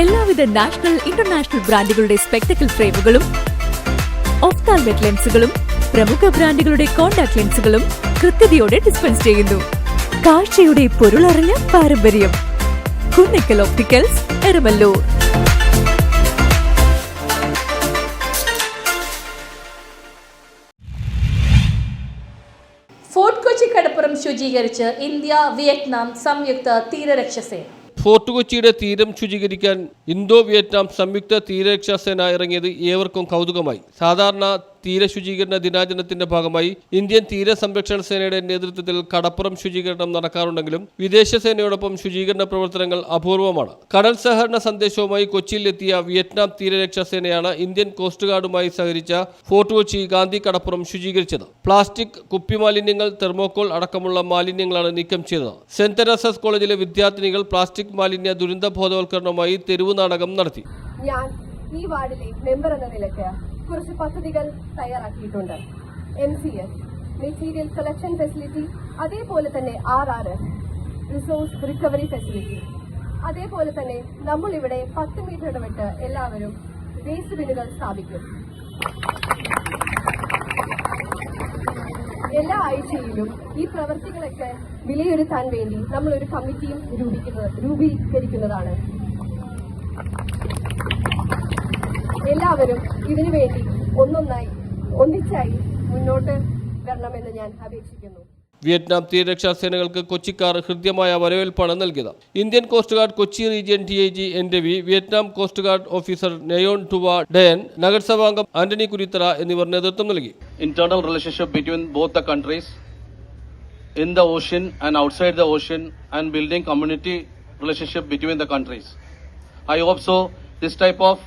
എല്ലാവിധ national international ബ്രാൻഡുകളുടെ spectacle ഫ്രെയിമുകളും ഒഫ്താൽമെറ്റ് ലെൻസുകളും പ്രമുഖ ബ്രാൻഡുകളുടെ കോൺടാക്ട് ലെൻസുകളും കൃത്യതയോടെ ഡിസ്പെൻസ് ചെയ്യുന്നു. കാഴ്ചയുടെ പൊരുളറിഞ്ഞ പാരമ്പര്യം കുന്നിക്കൽ ഓപ്റ്റിക്കൽസ് എരമല്ലൂർ. ഫോർട്ട് കൊച്ചി കടപ്പുറം ശുചീകരിച്ച് ഇന്ത്യ വിയറ്റ്നാം സംയുക്ത തീരരക്ഷസേന ഫോർട്ട് കൊച്ചിയുടെ തീരം ശുചീകരിക്കാൻ ഇന്തോ വിയറ്റ്നാം സംയുക്ത തീരരക്ഷാ സേന ഇറങ്ങിയത് ഏവർക്കും കൗതുകമായി. സാധാരണ തീര ശുചീകരണ ദിനാചരണത്തിന്റെ ഭാഗമായി ഇന്ത്യൻ തീരസംരക്ഷണ സേനയുടെ നേതൃത്വത്തിൽ കടപ്പുറം ശുചീകരണം നടക്കാറുണ്ടെങ്കിലും വിദേശ സേനയോടൊപ്പം ശുചീകരണ പ്രവർത്തനങ്ങൾ അപൂർവമാണ്. കടൽ സഹകരണ സന്ദേശവുമായി കൊച്ചിയിലെത്തിയ വിയറ്റ്നാം തീരരക്ഷാ സേനയാണ് ഇന്ത്യൻ കോസ്റ്റ് ഗാർഡുമായി സഹകരിച്ച ഫോർട്ട് കൊച്ചി ഗാന്ധി കടപ്പുറം ശുചീകരിച്ചത്. പ്ലാസ്റ്റിക് കുപ്പി മാലിന്യങ്ങൾ തെർമോക്കോൾ അടക്കമുള്ള മാലിന്യങ്ങളാണ് നീക്കം ചെയ്തത്. സെന്റ് തെരേസസ് കോളേജിലെ വിദ്യാർത്ഥിനികൾ പ്ലാസ്റ്റിക് മാലിന്യ ദുരന്ത ബോധവൽക്കരണവുമായി തെരുവ് നാടകം നടത്തി. ഞാൻ ഈ വാർഡിലെ മെമ്പർ എന്ന നിലയ്ക്ക് കുറച്ച് പദ്ധതികൾ തയ്യാറാക്കിയിട്ടുണ്ട്. M C S material collection facility അതേപോലെ തന്നെ R R S resource recovery facility അതേപോലെ തന്നെ നമ്മൾ ഇവിടെ പത്ത് മീറ്റർ ഇടവിട്ട് എല്ലാവരും വേസ്റ്റ് ബിന്നുകൾ സ്ഥാപിക്കും. എല്ലാ ആഴ്ചയിലും ഈ പ്രവർത്തികളൊക്കെ വിലയിരുത്താൻ വേണ്ടി നമ്മൾ ഒരു കമ്മിറ്റിയും രൂപീകരിക്കുന്നത് രൂപീകരിക്കുന്നതാണ്. എല്ലാവരും ഇതിനു വേണ്ടി ഒന്നൊന്നായി ഒന്നിച്ചായി മുന്നോട്ട് വരണമെന്ന് ഞാൻ അപേക്ഷിക്കുന്നു. വിയറ്റ്നാം തീരരക്ഷാ സേനകൾക്ക് കൊച്ചിക്കാർ ഹൃദ്യമായ വരവേൽപ്പാണ് നൽകിയത്. Indian coast guard Kochi region D I G N Ravi Vietnam coast guard officer നെയോൺ ടുവ ഡയൻ നഗരസഭാംഗം ആന്റണി കുരിത്തറ എന്നിവർ നേതൃത്വം നൽകി. Internal relationship between both the countries in the ocean and outside the ocean and building community relationship between the countries I hope so this type of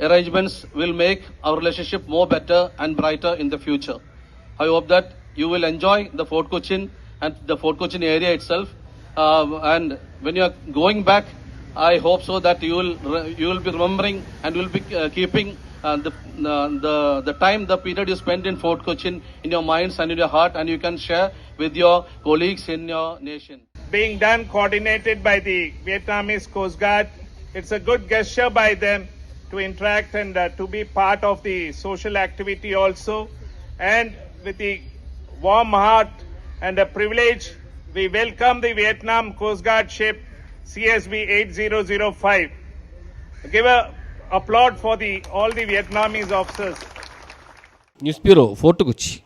arrangements will make our relationship more better and brighter in the future. I hope that you will enjoy the Fort Cochin and the Fort Cochin area itself. Uh, and when you are going back, I hope so that you will you will be remembering and will be uh, keeping uh, the, uh, the the time the period you spent in Fort Cochin in your minds and in your heart, and you can share with your colleagues in your nation. being done coordinated by the Vietnamese Coast Guard. It's a good gesture by them to interact and uh, to be part of the social activity also. And with the warm heart and a privilege, we welcome the Vietnam Coast Guard ship CSV 8005. Give a applaud for the all the Vietnamese officers. News Bureau, Fortuguchi.